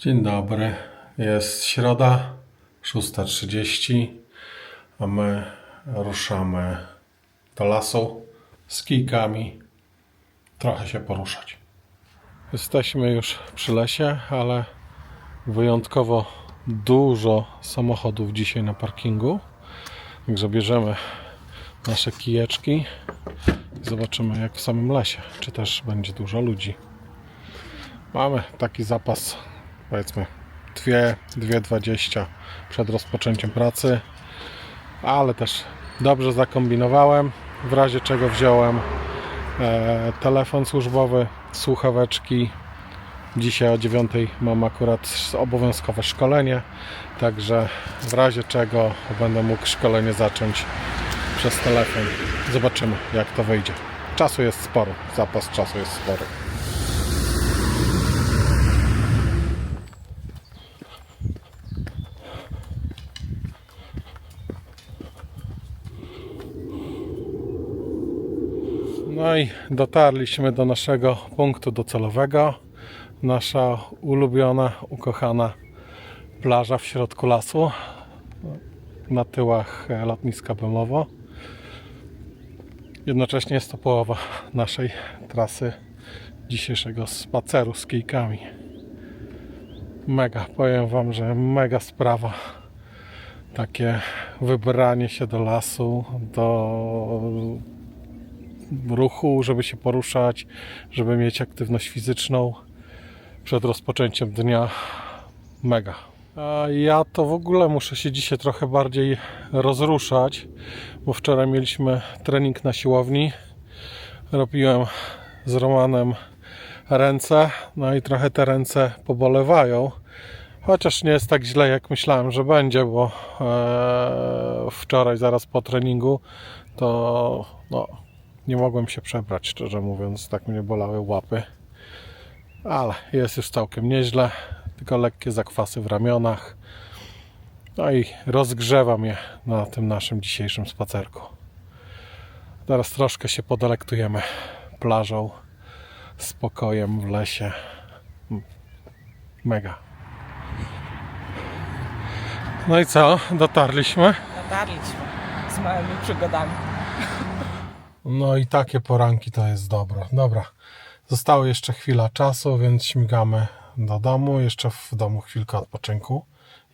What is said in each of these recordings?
Dzień dobry. Jest środa, 6.30, a my ruszamy do lasu z kijkami. Trochę się poruszać. Jesteśmy już przy lesie, ale wyjątkowo dużo samochodów dzisiaj na parkingu. Także bierzemy nasze kijeczki i zobaczymy jak w samym lesie, czy też będzie dużo ludzi. Mamy taki zapas, powiedzmy 2, 2,20 przed rozpoczęciem pracy, ale też dobrze zakombinowałem, w razie czego wziąłem e, telefon służbowy, słuchaweczki. Dzisiaj o 9 mam akurat obowiązkowe szkolenie, także w razie czego będę mógł szkolenie zacząć przez telefon. Zobaczymy jak to wyjdzie. Czasu jest sporo, zapas czasu jest spory. No i dotarliśmy do naszego punktu docelowego. Nasza ulubiona, ukochana plaża w środku lasu. Na tyłach e, lotniska Bemowo. Jednocześnie jest to połowa naszej trasy dzisiejszego spaceru z kijkami. Mega, powiem Wam, że mega sprawa. Takie wybranie się do lasu, do ruchu, żeby się poruszać, żeby mieć aktywność fizyczną przed rozpoczęciem dnia. Mega. A ja to w ogóle muszę się dzisiaj trochę bardziej rozruszać, bo wczoraj mieliśmy trening na siłowni. Robiłem z Romanem ręce, no i trochę te ręce pobolewają. Chociaż nie jest tak źle, jak myślałem, że będzie, bo e, wczoraj, zaraz po treningu, to no, nie mogłem się przebrać, szczerze mówiąc, tak mnie bolały łapy. Ale jest już całkiem nieźle, tylko lekkie zakwasy w ramionach. No i rozgrzewa mnie na tym naszym dzisiejszym spacerku. Teraz troszkę się podelektujemy plażą, spokojem w lesie. Mega. No i co? Dotarliśmy. Dotarliśmy z małymi przygodami. No i takie poranki to jest dobro. Dobra. Została jeszcze chwila czasu, więc śmigamy do domu. Jeszcze w domu chwilkę odpoczynku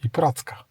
i pracka.